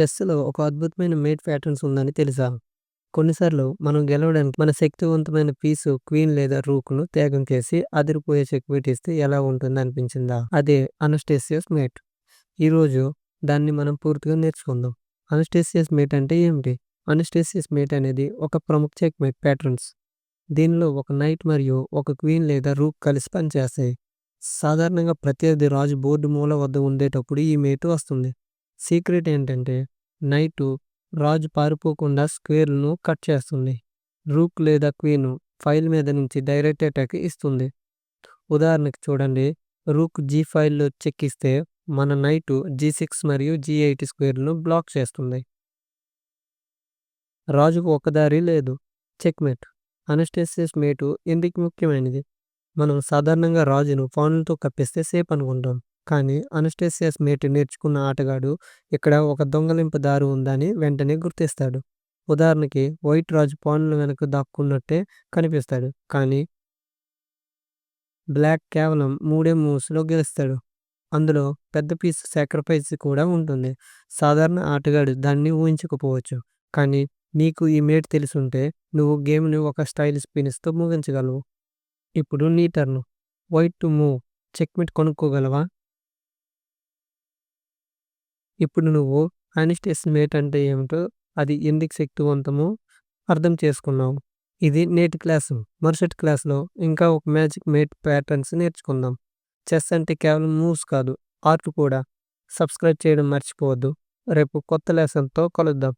చెస్‌లో ఒక అద్భుతమైన mate patterns ఉందని తెలుసా? కొన్నిసార్లు మనం గెలవడానికి మన శక్తివంతమైన పీసు క్వీన్ లేదా రూక్‌ను త్యాగం చేసి అదిరిపోయే చెక్ ఇస్తే ఎలా ఉంటుంది అనిపించిందా? అదే అనస్టేసియస్ మేట్. ఈరోజు దాన్ని మనం పూర్తిగా నేర్చుకుందాం. అనస్టేసియస్ మేట్ అంటే ఏమిటి? అనస్టేసియస్ మేట్ అనేది ఒక ప్రముఖ చెక్‌మేట్ ప్యాటర్న్స్. దీనిలో ఒక నైట్ మరియు ఒక క్వీన్ లేదా రూక్ కలిసి పనిచేస్తాయి. సాధారణంగా ప్రత్యర్థి రాజు బోర్డు మూల వద్ద ఉండేటప్పుడు ఈ మేటు వస్తుంది. సీక్రెట్ ఏంటంటే నైటు రాజు పారిపోకుండా స్క్వేర్ను కట్ చేస్తుంది. రూక్ లేదా క్వీన్ ఫైల్ మీద నుంచి డైరెక్ట్ అటాక్ ఇస్తుంది. ఉదాహరణకి చూడండి రూక్ జీ5లో చెక్ ఇస్తే మన నైటు జీ6 మరియు జీ8 స్క్వేర్‌లను బ్లాక్ చేస్తుంది. రాజుకు ఒకదారి లేదు. చెక్‌మేట్. అనస్టేసియస్ మేటు ఎందుకు ముఖ్యమైనది? మనం సాధారణంగా రాజును ఫోన్లతో కప్పిస్తే సేఫ్ అనుకుంటాం. కానీ అనస్టేసియస్ మేట్ నేర్చుకున్న ఆటగాడు ఇక్కడ ఒక దొంగలింపు దారి ఉందని వెంటనే గుర్తిస్తాడు. ఉదాహరణకి వైట్ రాజు పానుల వెనక దాక్కున్నట్టే కనిపిస్తాడు. కానీ బ్లాక్ కేవలం మూడే మూవ్స్‌లో గెలుస్తాడు. అందులో పెద్ద పీస్ సాక్రిఫైస్ కూడా ఉంటుంది. సాధారణ ఆటగాడు దాన్ని ఊహించకపోవచ్చు. కానీ నీకు ఈ మేట్ తెలిసుంటే నువ్వు గేమ్‌ని ఒక స్టైల్ ఫినిష్‌తో ముగించగలవు. ఇప్పుడు నీ టర్న్. వైట్ టు మూవ్ చెక్‌మేట్ కొనుక్కోగలవా ఇప్పుడు నువ్వు అనస్టేసియస్ మేట్ అంటే ఏమిటో, అది ఎందుకు శక్తివంతమో అర్థం చేసుకున్నావు. ఇది నేటి క్లాసు. మరుసటి క్లాస్‌లో ఇంకా ఒక మ్యాజిక్ మేట్ ప్యాటర్న్స్ నేర్చుకుందాం. చెస్ అంటే కేవలం మూవ్స్ కాదు ఆర్ట్ కూడా. సబ్స్క్రైబ్ చేయడం మర్చిపోవద్దు. రేపు కొత్త లెసన్‌తో కలుద్దాం.